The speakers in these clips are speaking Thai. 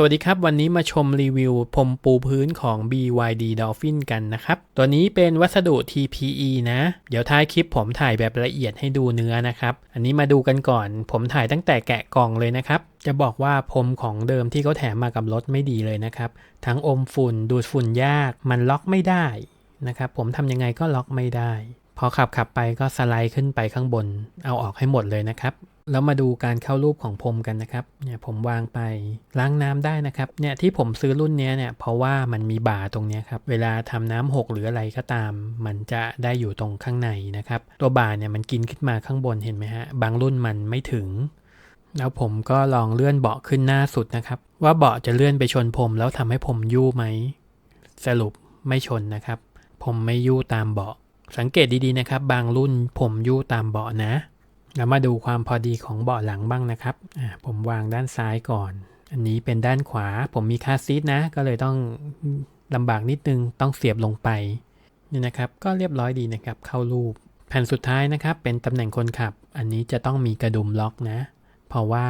สวัสดีครับ วันนี้มาชมรีวิวพรมปูพื้นของ BYD Dolphin กันนะครับ ตัวนี้เป็นวัสดุ TPE นะ เดี๋ยวท้ายคลิปผมถ่ายแบบละเอียดให้ดูเนื้อนะครับ อันนี้มาดูกันก่อน ผมถ่ายตั้งแต่แกะกล่องเลยนะครับ จะบอกว่าพรมของเดิมที่เขาแถมมากับรถไม่ดีเลยนะครับ ทั้งอมฝุ่น ดูดฝุ่นยาก มันล็อกไม่ได้นะครับ ผมทำยังไงก็ล็อกไม่ได้ พอขับขับไปก็สไลด์ขึ้นไปข้างบน เอาออกให้หมดเลยนะครับ แล้วมาดูการเข้ารูปของพรมกันนะครับ เนี่ยผมวางไปล้างน้ำได้นะครับ เนี่ยที่ผมซื้อรุ่นนี้เนี่ยเพราะว่ามันมีบาตรงนี้ครับ เวลาทำน้ำหกหรืออะไรก็ตาม มันจะได้อยู่ตรงข้างในนะครับ ตัวบาเนี่ยมันกินขึ้นมาข้างบนเห็นไหมฮะ บางรุ่นมันไม่ถึง แล้วผมก็ลองเลื่อนเบาะขึ้นหน้าสุดนะครับ ว่าเบาะจะเลื่อนไปชนผมแล้วทำให้ผมยู่ไหม สรุปไม่ชนนะครับ ผมไม่ยู่ตามเบาะ สังเกตดีๆนะครับ บางรุ่นผมยู่ตามเบาะนะ แล้วมาดูความพอดีของเบาะหลังบ้างนะครับ ผมวางด้านซ้ายก่อน อันนี้เป็นด้านขวา ผมมีคาซีทนะ ก็เลยต้องลำบากนิดนึง ต้องเสียบลงไป นี่นะครับ ก็เรียบร้อยดีนะครับ เข้ารูป แผ่นสุดท้ายนะครับ เป็นตำแหน่งคนขับ อันนี้จะต้องมีกระดุมล็อกนะ เพราะว่า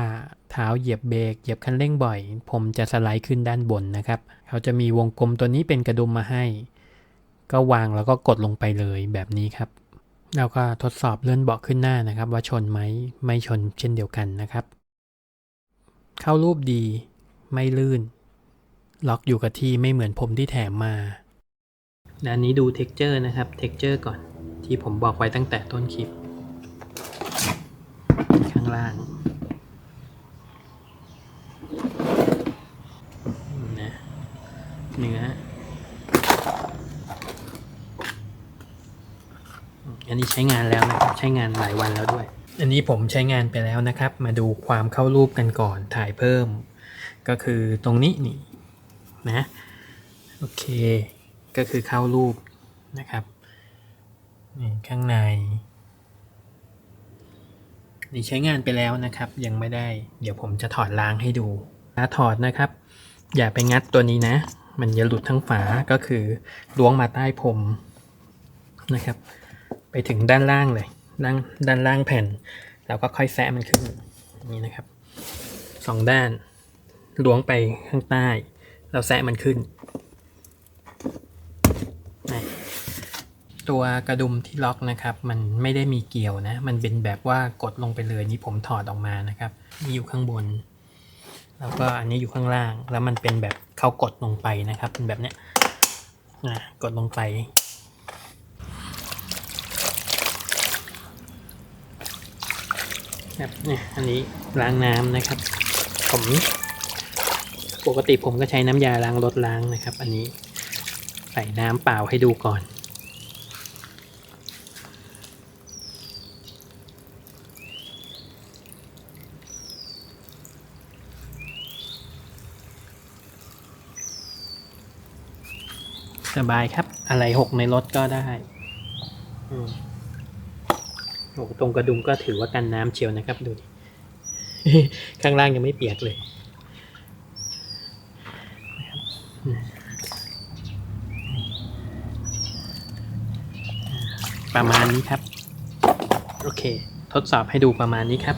เท้าเหยียบเบรก เหยียบคันเร่งบ่อย ผมจะสไลด์ขึ้นด้านบนนะครับ เขาจะมีวงกลมตัวนี้เป็นกระดุมมาให้ ก็วางแล้วก็กดลงไปเลยแบบนี้ครับ แล้วก็ทดสอบเลื่อนเบาะขึ้นหน้านะครับ ว่าชนไหมไม่ชนเช่นเดียวกันนะครับ เข้ารูปดีไม่ลื่น ล็อกอยู่กับที่ไม่เหมือนผมที่แถมมาด้านนี้ดูเท็กเจอร์นะครับเท็กเจอร์ก่อนที่ผมบอกไว้ตั้งแต่ต้นคลิป ข้างล่างนะเนื้อ อันนี้ใช้งานแล้วนะครับ ใช้งานหลายวันแล้วด้วย อันนี้ผมใช้งานไปแล้วนะครับ มาดูความเข้ารูปกันก่อนถ่ายเพิ่ม ก็คือตรงนี้นี่นะโอเค ก็คือเข้ารูปนะครับนี่ข้างใน นี่ใช้งานไปแล้วนะครับ ยังไม่ได้ เดี๋ยวผมจะถอดล้างให้ดูถ้าถอดนะครับ อย่าไปงัดตัวนี้นะ มันจะหลุดทั้งฝาก็คือล้วงมาใต้พรมนะครับ ไปถึงด้านล่างเลยด้านด้านล่างแผ่น แล้วก็ค่อยแซะมันขึ้นนี่นะครับสองด้านล้วงไปข้างใต้แล้วแซะมันขึ้น ตัวกระดุมที่ล็อกนะครับ มันไม่ได้มีเกี่ยวนะ มันเป็นแบบว่ากดลงไปเลยนี่ผมถอดออกมานะครับนี่อยู่ข้างบน แล้วก็อันนี้อยู่ข้างล่าง แล้วมันเป็นแบบเขากดลงไปนะครับเป็นแบบเนี้ยนะกดลงไป ครับเนี่ยอันนี้ล้างน้ำนะครับ ผมปกติผมก็ใช้น้ำยาล้างรถล้างนะครับ อันนี้ใส่น้ำเปล่าให้ดูก่อนสบายครับ อะไรหกในรถก็ได้ อืม โอ้ตรงกระดุมก็ถือว่ากันน้ำเชียวนะครับดูดิข้างล่างยังไม่เปียกเลยประมาณนี้ครับ โอเค ทดสอบให้ดูประมาณนี้ครับ